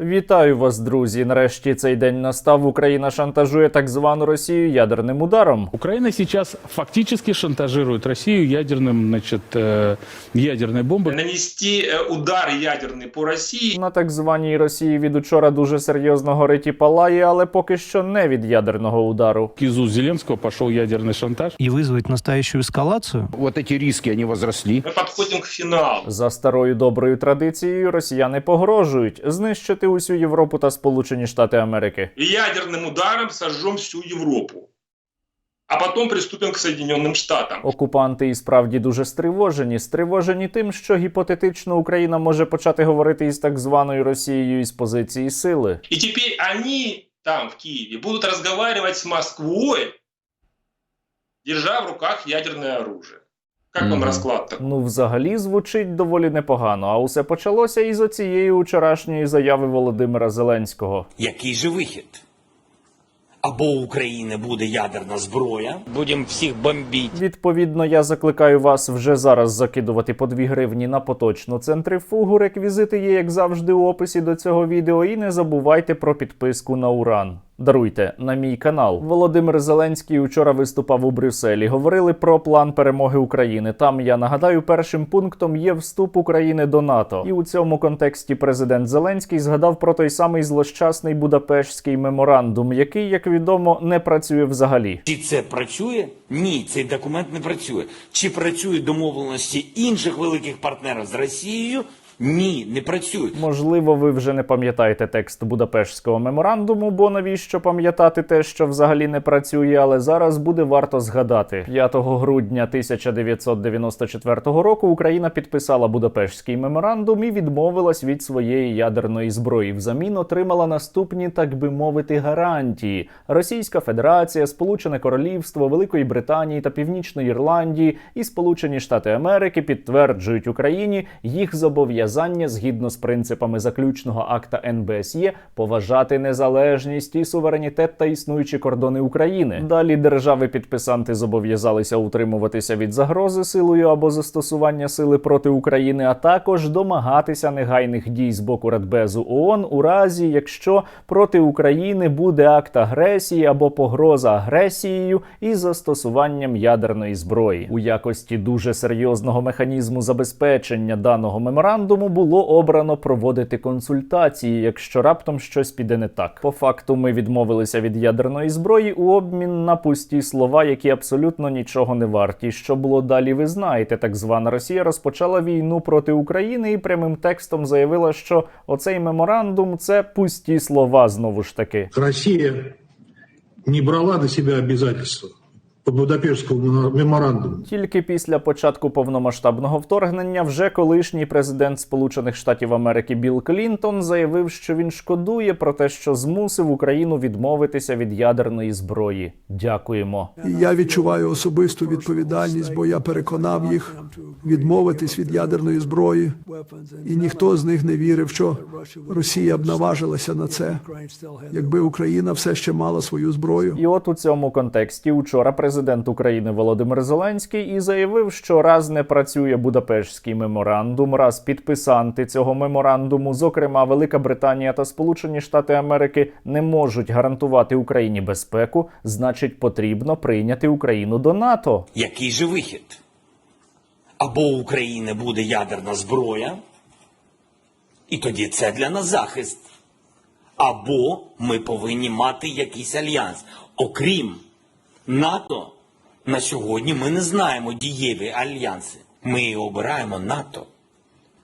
Вітаю вас, друзі. Нарешті цей день настав. Україна шантажує так звану Росію ядерним ударом. Украина сейчас фактически шантажирует Россию ядерным, значит, э, ядерной бомбой. нанести э, удар ядерный по России На так званій Росії від учора дуже серйозно горить і палає, але поки що не від ядерного удару. К ИЗУ Зеленского пошел ядерный шантаж. и вызвать настоящую эскалацию? вот эти риски, они возросли. мы подходим к финалу. За старою доброю традицією росіяни погрожують знищити усю Європу та Сполучені Штати Америки. И ядерным ударом сожжем всю Европу. А потом приступим к Соединенным Штатам. Окупанти і справді дуже стривожені. Стривожені тим, що гіпотетично Україна може почати говорити із так званою Росією із позиції сили. И теперь они там, в Киеве, будут разговаривать с Москвой, держа в руках ядерное оружие. Как вам Мгм. расклад такой? Ну, взагалі звучить доволі непогано. А усе почалося із оцієї вчорашньої заяви Володимира Зеленського. Який же вихід? Або у України буде ядерна зброя, будемо всіх бомбити. Відповідно, я закликаю вас вже зараз закидувати по 2 гривні на поточну центрифугу. Реквізити є, як завжди, у описі до цього відео. І не забувайте про підписку на Уран. Даруйте на мій канал. Володимир Зеленський учора виступав у Брюсселі. Говорили про план перемоги України. Там я нагадаю, першим пунктом є вступ України до НАТО. І у цьому контексті президент Зеленський згадав про той самий злощасний Будапештський меморандум, який, як відомо, не працює взагалі. Чи це працює? Ні, цей документ не працює. Чи працюють домовленості інших великих партнерів з Росією? Ні, не працюють. Можливо, ви вже не пам'ятаєте текст Будапештського меморандуму, бо навіщо пам'ятати те, що взагалі не працює, але зараз буде варто згадати. 5 грудня 1994 року Україна підписала Будапештський меморандум і відмовилась від своєї ядерної зброї. Взамін отримала наступні, так би мовити, гарантії: Російська Федерація, Сполучене Королівство, Великої Британії та Північної Ірландії і Сполучені Штати Америки підтверджують Україні їх зобов'язання згідно з принципами заключного акта НБСЄ поважати незалежність і суверенітет та існуючі кордони України. Далі держави-підписанти зобов'язалися утримуватися від загрози силою або застосування сили проти України, а також домагатися негайних дій з боку Радбезу ООН у разі, якщо проти України буде акт агресії або погроза агресією із застосуванням ядерної зброї. У якості дуже серйозного механізму забезпечення даного меморандуму було обрано проводити консультації, якщо раптом щось піде не так. По факту ми відмовилися від ядерної зброї у обмін на пусті слова, які абсолютно нічого не варті. Що було далі, ви знаєте. Так звана Росія розпочала війну проти України і прямим текстом заявила, що оцей меморандум це пусті слова знову ж таки. Россия не брала на себя обязательства по Будапештскому меморандуму. Тільки після початку повномасштабного вторгнення вже колишній президент Сполучених Штатів Америки Білл Клінтон заявив, що він шкодує про те, що змусив Україну відмовитися від ядерної зброї. Дякуємо. Я відчуваю особисту відповідальність, бо я переконав їх відмовитись від ядерної зброї, і ніхто з них не вірив, що Росія б наважилася на це, якби Україна все ще мала свою зброю. І от у цьому контексті учора президент України Володимир Зеленський і заявив, що раз не працює Будапештський меморандум, раз підписанти цього меморандуму, зокрема Велика Британія та Сполучені Штати Америки, не можуть гарантувати Україні безпеку, значить потрібно прийняти Україну до НАТО. Який же вихід? Або у України буде ядерна зброя, і тоді це для нас захист. Або ми повинні мати якийсь альянс. Окрім НАТО, на сьогодні ми не знаємо дієві альянси. Ми обираємо НАТО,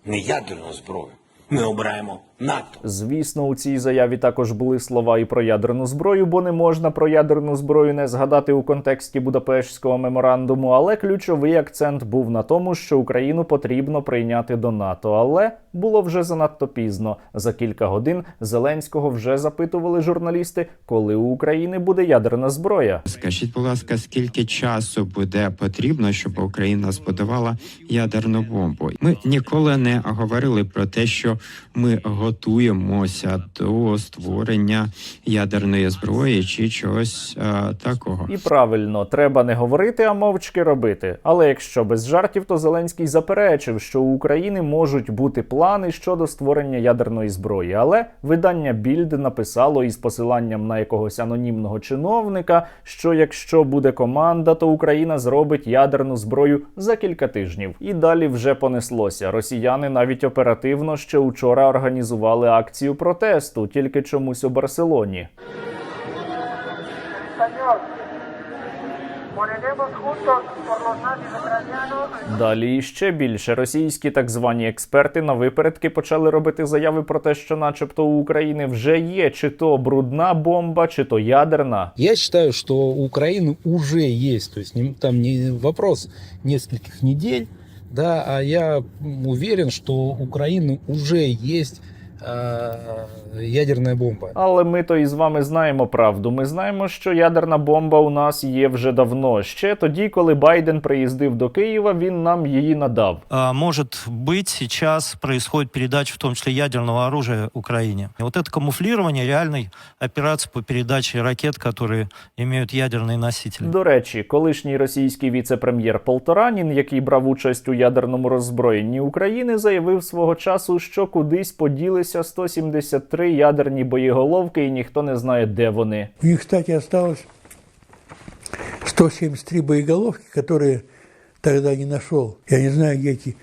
не ядерну зброю. Ми обираємо НАТО. Звісно, у цій заяві також були слова і про ядерну зброю, бо не можна про ядерну зброю не згадати у контексті Будапештського меморандуму. Але ключовий акцент був на тому, що Україну потрібно прийняти до НАТО. Але було вже занадто пізно. За кілька годин Зеленського вже запитували журналісти, коли у України буде ядерна зброя. Скажіть, будь ласка, скільки часу буде потрібно, щоб Україна збудувала ядерну бомбу? Ми ніколи не говорили про те, що ми готуємося до створення ядерної зброї чи чогось е, такого. І правильно, треба не говорити, а мовчки робити. Але якщо без жартів, то Зеленський заперечив, що у України можуть бути плани щодо створення ядерної зброї. Але видання Більд написало із посиланням на якогось анонімного чиновника, що якщо буде команда, то Україна зробить ядерну зброю за кілька тижнів. І далі вже понеслося. Росіяни навіть оперативно ще учора організували акцію протесту, тільки чомусь у Барселоні. Moriremos Далі ще більше російські так звані експерти на випередки почали робити заяви про те, що, начебто, у України вже є чи то брудна бомба, чи то ядерна. Я считаю, что у Украины уже есть, то есть там не вопрос нескольких недель, да, а я уверен, что у Украины уже есть э, ядерная бомба. Але ми то із вами знаємо правду. Ми знаємо, що ядерна бомба у нас є вже давно. Ще тоді, коли Байден приїздив до Києва, він нам її надав. А, может быть, сейчас происходит передача, в том числе ядерного оружия Украине. И вот это камуфлирование реальной операции по передаче ракет, которые имеют ядерные носители. До речі, колишній російський віце-прем'єр Полторанін, який брав участь у ядерному роззброєнні України, заявив свого часу, що кудись поділися 173 ядерні боєголовки, і ніхто не знає, де вони. У них, кстати, осталось 173 боеголовки, которые тогда не нашел. Я не знаю, где эти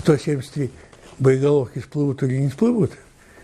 173 боеголовки всплывут или не всплывут.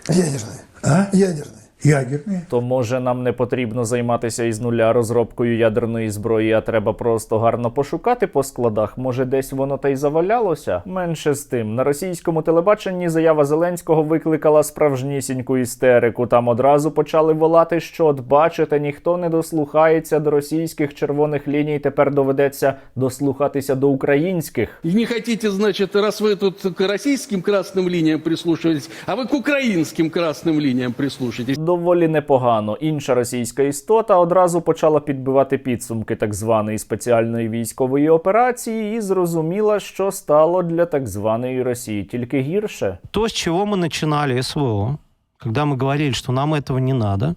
Ядерные. А? Ядерные. Ядерные. То може нам не потрібно займатися із нуля розробкою ядерної зброї, а треба просто гарно пошукати по складах. Може, десь воно та й завалялося? Менше з тим на російському телебаченні заява Зеленського викликала справжнісіньку істерику. Там одразу почали волати, що от бачите, ніхто не дослухається до російських червоних ліній. Тепер доведеться дослухатися до українських. И не хотите, значит, раз вы тут к российским красным линиям прислушиваетесь, а вы к украинским красным линиям прислушаетесь. Доволі непогано. Інша російська істота одразу почала підбивати підсумки так званої спеціальної військової операції і зрозуміла, що стало для так званої Росії тільки гірше. То, с чего мы начинали СВО, когда мы говорили, что нам этого не надо,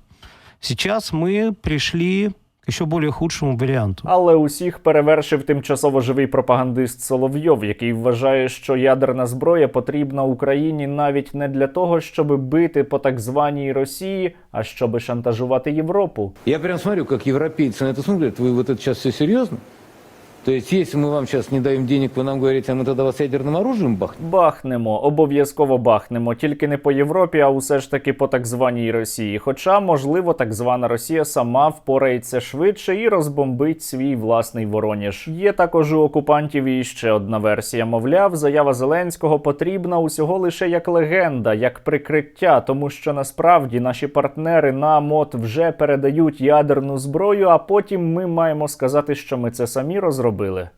сейчас мы пришли к еще более худшему варианту. Але усіх перевершив тимчасово живий пропагандист Соловйов, який вважає, що ядерна зброя потрібна Україні навіть не для того, щоб бити по так званій Росії, а щоб шантажувати Європу. Я прям смотрю, как европейцы на это смотрят. Вы вот это сейчас все серьезно? То есть, если мы вам сейчас не даем денег, вы нам говорите, а мы тогда вас ядерным оружием бахнем? Бахнемо, обов'язково бахнемо, тільки не по Європі, а усе ж таки по так званій Росії. Хоча, можливо, так звана Росія сама впорається швидше і розбомбить свій власний Вороніж. Є також у окупантів і ще одна версія. Мовляв, заява Зеленського потрібна усього лише як легенда, як прикриття, тому що насправді наші партнери нам от вже передають ядерну зброю, а потім ми маємо сказати, що ми це самі розробили.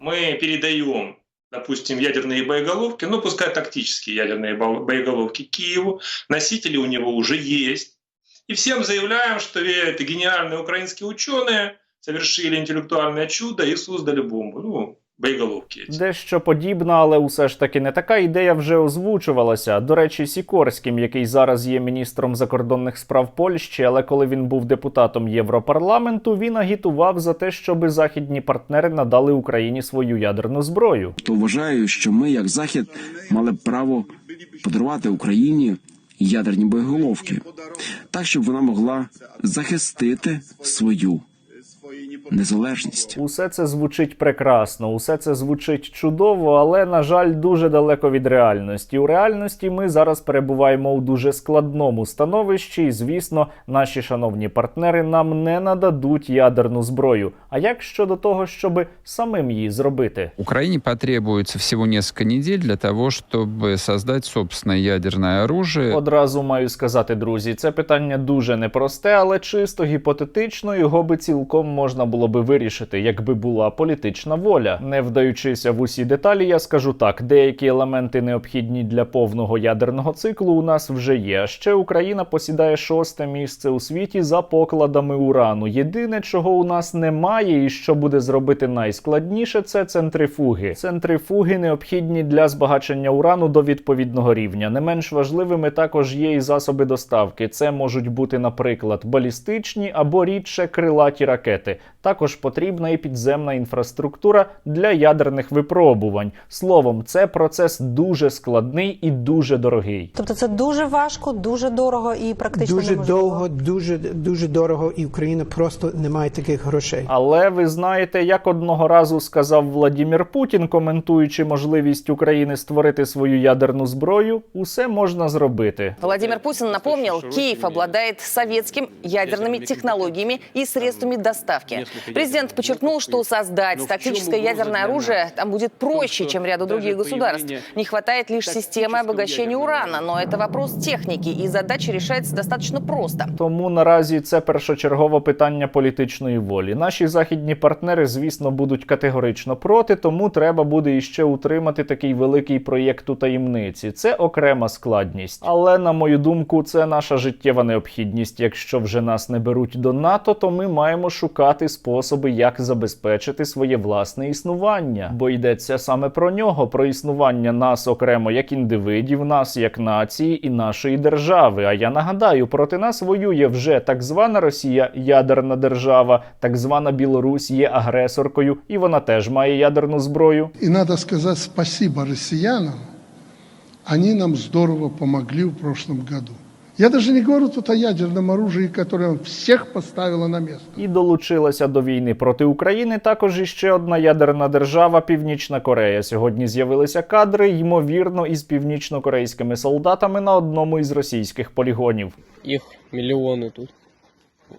Мы передаем, допустим, ядерные боеголовки, ну пускай тактические ядерные бо- боеголовки Киеву, носители у него уже есть. И всем заявляем, что это гениальные украинские ученые совершили интеллектуальное чудо и создали бомбу. Ну, боеголовки эти. Дещо подібна, але усе ж таки не така ідея вже озвучувалася. До речі, Сікорським, який зараз є міністром закордонних справ Польщі, але коли він був депутатом Європарламенту, він агітував за те, щоби західні партнери надали Україні свою ядерну зброю. то вважаю, що ми, як Захід, мали б право подарувати Україні ядерні боєголовки, так щоб вона могла захистити свою незалежність. Усе це звучить прекрасно, усе це звучить чудово, але на жаль, дуже далеко від реальності. У реальності ми зараз перебуваємо у дуже складному становищі, і звісно, наші шановні партнери нам не нададуть ядерну зброю. А як щодо того, щоб самим її зробити? Украине потребуется всего несколько недель для того, чтобы создать собственное ядерное оружие. Одразу маю сказати, друзі, це питання дуже непросте, але чисто гіпотетично його би цілком можна було би вирішити, якби була політична воля. Не вдаючися в усі деталі, я скажу так: деякі елементи необхідні для повного ядерного циклу у нас вже є. Ще Україна посідає шосте місце у світі за покладами урану. Єдине, чого у нас немає, і що буде зробити найскладніше, це центрифуги. Центрифуги необхідні для збагачення урану до відповідного рівня. Не менш важливими також є і засоби доставки. Це можуть бути, наприклад, балістичні або рідше крилаті ракети. Також потрібна і підземна інфраструктура для ядерних випробувань. Словом, це процес дуже складний і дуже дорогий. Тобто це дуже важко, дуже дорого і практично Дуже неможливо. довго, дуже дуже дорого, і Україна просто не має таких грошей. Але ви знаєте, як одного разу сказав Владімір Путін, коментуючи можливість України створити свою ядерну зброю, усе можна зробити. Владимир Путин напомнил, Киев обладает советским ядерными технологиями и средствами доставки. Президент подчеркнул, что создать тактическое ядерное оружие там будет проще, чем ряду других государств. Не хватает лишь системы обогащения урана, но это вопрос техники, и задача решается достаточно просто. Тому наразі це першочергове питання політичної волі. Наші західні партнери, звісно, будуть категорично проти, тому треба буде іще утримати такий великий проєкт у таємниці. Це окрема складність. Але на мою думку, це наша життєва необхідність. Якщо вже нас не беруть до НАТО, то ми маємо шукати способи, як забезпечити своє власне існування. Бо йдеться саме про нього, про існування нас окремо як індивидів, нас як нації і нашої держави. А я нагадаю, проти нас воює вже так звана Росія, ядерна держава, так звана Білорусь є агресоркою, і вона теж має ядерну зброю. И надо сказать спасибо россиянам. Они нам здорово помогли в прошлом году. Я даже не говорю тут о ядерном оружии, которое всех поставило на место. І долучилася до війни проти України також іще одна ядерна держава Північна Корея. Сьогодні з'явилися кадри, ймовірно, із північнокорейськими солдатами на одному із російських полігонів. Их миллионы тут.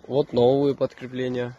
Вот новые подкрепления.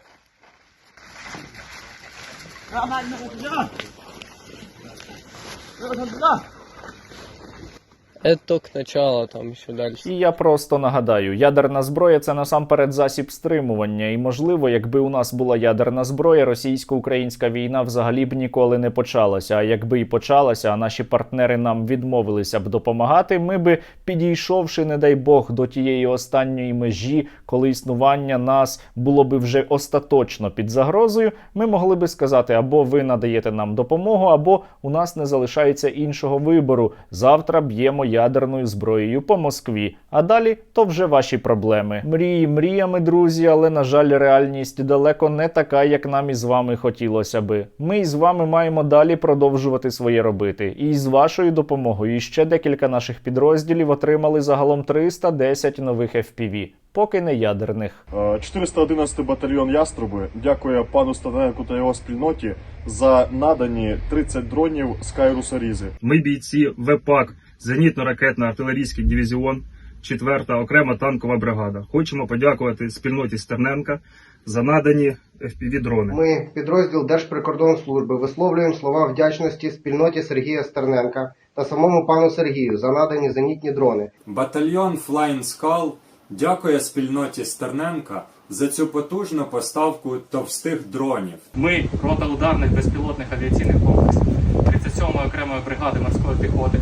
Это только начало, там еще дальше. І я просто нагадаю, ядерна зброя це насамперед засіб стримування. І можливо, якби у нас була ядерна зброя, російсько-українська війна взагалі б ніколи не почалася. А якби і почалася, а наші партнери нам відмовилися б допомагати, ми би підійшовши, не дай Бог, до тієї останньої межі, коли існування нас було би вже остаточно під загрозою, ми могли би сказати: або ви надаєте нам допомогу, або у нас не залишається іншого вибору. Завтра б'ємо ядерною зброєю по Москві. А далі то вже ваші проблеми. Мрії мріями, друзі, але на жаль, реальність далеко не така, як нам із вами хотілося би. Ми із вами маємо далі продовжувати своє робити. І з вашою допомогою ще декілька наших підрозділів отримали загалом 310 нових FPV. Поки не ядерних. 411 батальйон Яструби дякує пану Станенку та його спільноті за надані 30 дронів Скайруса Різи. Ми бійці ВПАК, зенітно-ракетно артилерійський дивізіон, 4-та окрема танкова бригада. Хочемо подякувати спільноті Стерненка за надані FPV-дрони. Ми, підрозділ Держприкордонслужби, висловлюємо слова вдячності спільноті Сергія Стерненка та самому пану Сергію за надані зенітні дрони. Батальйон Flying Skull дякує спільноті Стерненка за цю потужну поставку товстих дронів. Ми, рота ударних безпілотних авіаційних комплексів 37-ї окремої бригади морської піхоти,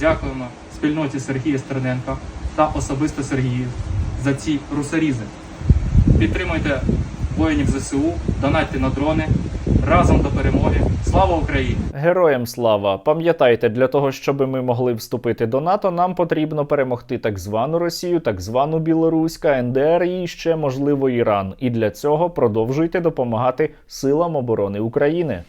дякуємо спільноті Сергія Стерненка та особисто Сергію за ці русарізи. Підтримуйте воїнів ЗСУ, донатьте на дрони. Разом до перемоги. Слава Україні! Героям слава! Пам'ятайте, для того, щоб ми могли вступити до НАТО, нам потрібно перемогти так звану Росію, так звану Білорусь, КНДР і ще можливо Іран. І для цього продовжуйте допомагати силам оборони України.